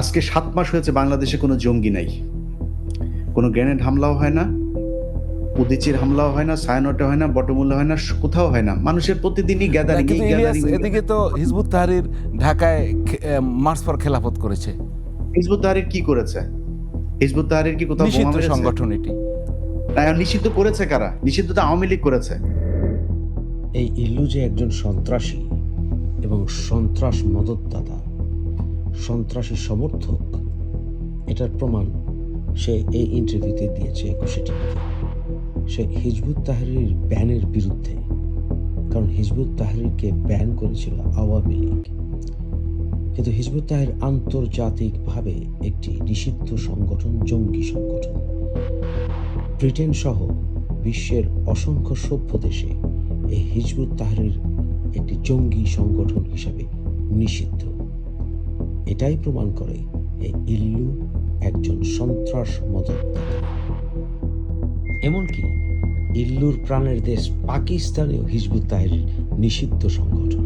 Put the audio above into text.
আজকে সাত মাস হয়েছে বাংলাদেশে কোনো জঙ্গি নাই। কোনো গ্রেনেড হামলাও হয় না উদিচির হামলাও হয় না সায়নটে হয় না বটমূল্য হয় না কোথাও হয় না। মানুষের প্রতিদিনই গ্যাদারিং এদিকে তো হিজবুত তাহরির ঢাকায় মার্চ ফর খেলাফত করেছে। হিজবুত তাহারির কি করেছে? হিজবুত তাহারির কি কোথাও বোমা নিষিদ্ধ সংগঠন এটি। না, নিষিদ্ধ করেছে কারা? নিষিদ্ধ তো আওয়ামী লীগ করেছে। এই ইল্লু যে একজন সন্ত্রাসী এবং সন্ত্রাস মদতদাতা সন্ত্রাসী সমর্থক। এটার প্রমাণ সে এই ইন্টারভিউতে দিয়েছে একুশে টিভিতে সে হিজবুত তাহরির ব্যানের বিরুদ্ধে, কারণ হিজবুত তাহরিরকে ব্যান করেছিল আওয়ামী লীগ। কিন্তু হিজবুত তাহরির আন্তর্জাতিকভাবে একটি নিষিদ্ধ সংগঠন, জঙ্গি সংগঠন। ব্রিটেন সহ বিশ্বের অসংখ্য সভ্য দেশে এই হিজবুত তাহরির একটি জঙ্গি সংগঠন হিসাবে নিষিদ্ধ। এটাই প্রমাণ করে এই ইল্লু একজন সন্ত্রাস মদতদাতা এমনকি ইল্লুর প্রাণের দেশ পাকিস্তানেও হিজবুত তাহরির নিষিদ্ধ সংগঠন।